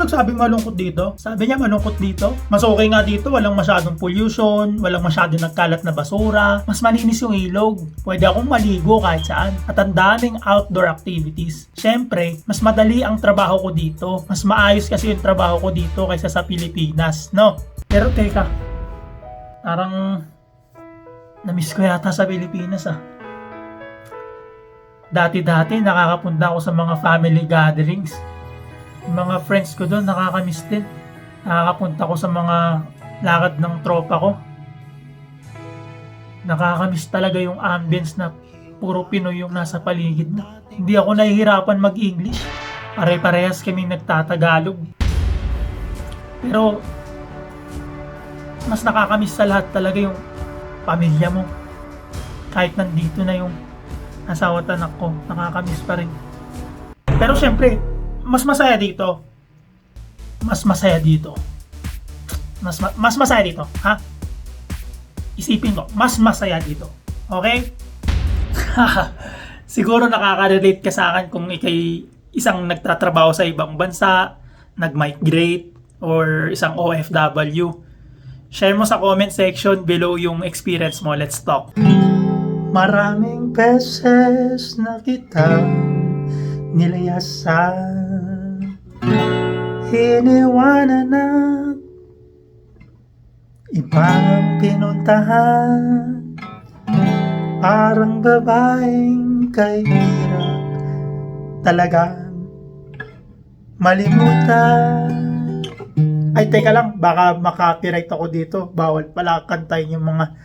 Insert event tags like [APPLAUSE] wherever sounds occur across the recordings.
nagsabing malungkot dito? Sabi niya malungkot dito. Mas okay nga dito, walang masyadong pollution, walang masyadong nagkalat na basura, mas malinis yung ilog. Pwede akong maligo kahit saan. At ang daming outdoor activities. Siyempre, mas madali ang trabaho ko dito. Mas maayos kasi yung trabaho ko dito kaysa sa Pilipinas, no? Pero teka, parang na-miss ko yata sa Pilipinas ah. Dati-dati nakakapunta ako sa mga family gatherings. Mga friends ko doon nakakamiss din. Nakakapunta ko sa mga lakad ng tropa ko. Nakakamiss talaga yung ambience na puro Pinoy yung nasa paligid mo. Hindi ako nahihirapan mag-English. Pare-parehas kaming nagtatagalog. Pero mas nakakamiss sa lahat talaga yung pamilya mo. Kahit nandito na yung asawa at anak ko, nakakamiss pa rin. Pero syempre, mas masaya dito. Mas masaya dito. Mas ma- mas masaya dito, ha? Isipin ko, mas masaya dito. Okay? [LAUGHS] Siguro nakaka-relate ka sa akin kung ikay isang nagtatrabaho sa ibang bansa, nag-migrate, or isang OFW. Share mo sa comment section below yung experience mo. Let's talk. Maraming beses na kita nilayasan Iniwanan na ibang pinuntahan Parang babaeng kahirap talagang malimutan ay, teka lang, baka makapiright ako dito. Bawal pala kantayin yung mga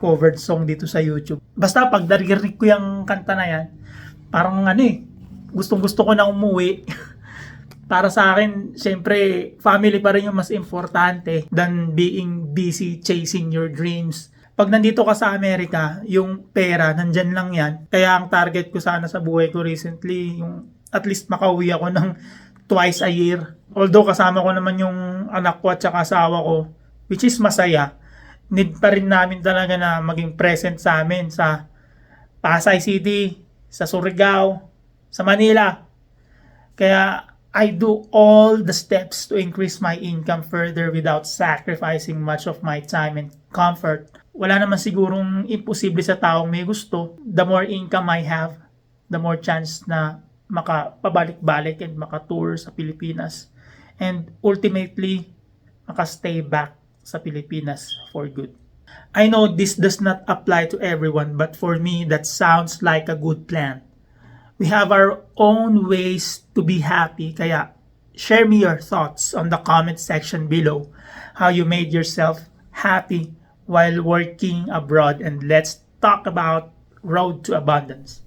covered song dito sa YouTube. Basta pag narinig ko yung kanta na yan, parang ano eh, gustong gusto ko na umuwi. [LAUGHS] Para sa akin, syempre, family pa rin yung mas importante than being busy chasing your dreams. Pag nandito ka sa Amerika, yung pera, nandyan lang yan. Kaya ang target ko sana sa buhay ko recently, yung at least makauwi ako [LAUGHS] ng twice a year. Although kasama ko naman yung anak ko at saka asawa ko, which is masaya, need pa rin namin talaga na maging present sa amin sa Pasay City, sa Surigao, sa Manila. Kaya I do all the steps to increase my income further without sacrificing much of my time and comfort. Wala naman sigurong imposible sa taong may gusto. The more income I have, the more chance na makapabalik-balik and makatour sa Pilipinas. And ultimately, makastay back sa Pilipinas for good. I know this does not apply to everyone, but for me, that sounds like a good plan. We have our own ways to be happy, kaya share me your thoughts on the comment section below. How you made yourself happy while working abroad. And let's talk about road to abundance.